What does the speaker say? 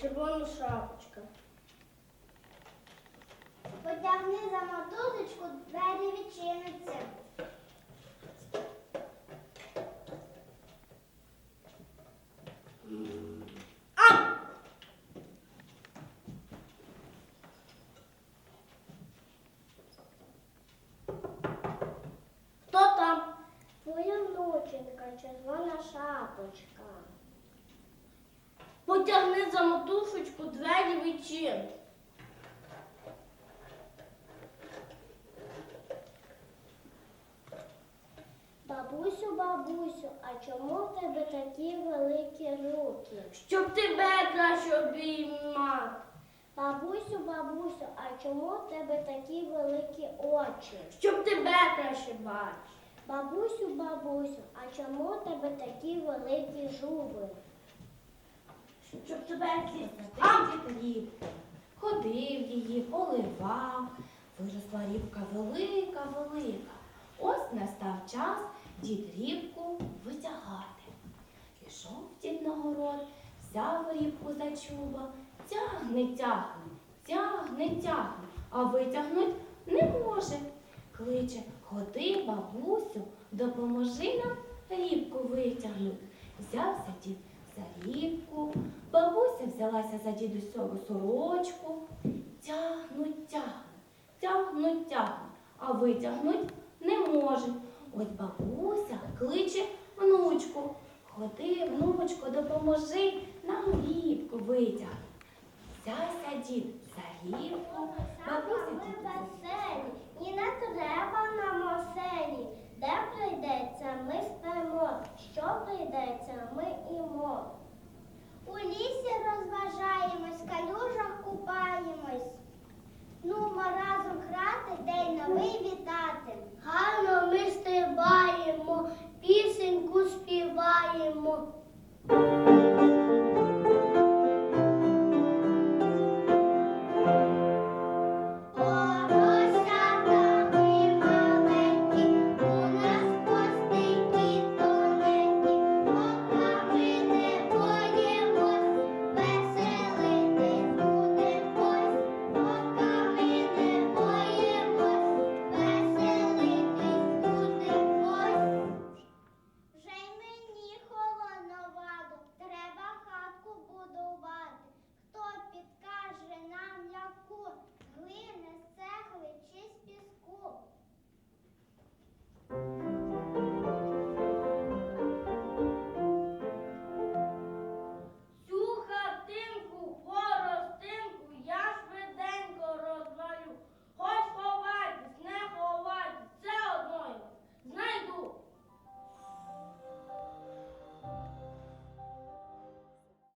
червона шапочка. Потягни за мотузочку, двері відчиниться. Хто там? Твоя внученька, червона Мотушечку, двері відчин. Бабусю, бабусю, а чому в тебе такі великі руки? Щоб тебе краще обіймати. Бабусю, бабусю, а чому в тебе такі великі очі? Щоб тебе краще бачити. Бабусю, бабусю, а чому в тебе такі великі зуби? Рібку. Ходив її, поливав. Виросла рібка велика, велика. Ось настав час дід рібку витягати. Пішов дід на город, взяв рібку за чуба, тягне, тягне, тягне, тягне, а витягнуть не може. Кличе, ходи, бабусю, допоможи нам рібку витягнути. Взявся дід за рібку, бабуся взялася за дідусьову сорочку. Тягнуть, тягнуть, тягнуть, тягнуть, а витягнуть не можуть. Ось бабуся кличе внучку. Ходи, внучко, допоможи нам рібку витягнути. Взявся дід за рібку, бабуся Ми діду за веселі, і не треба нам оселі.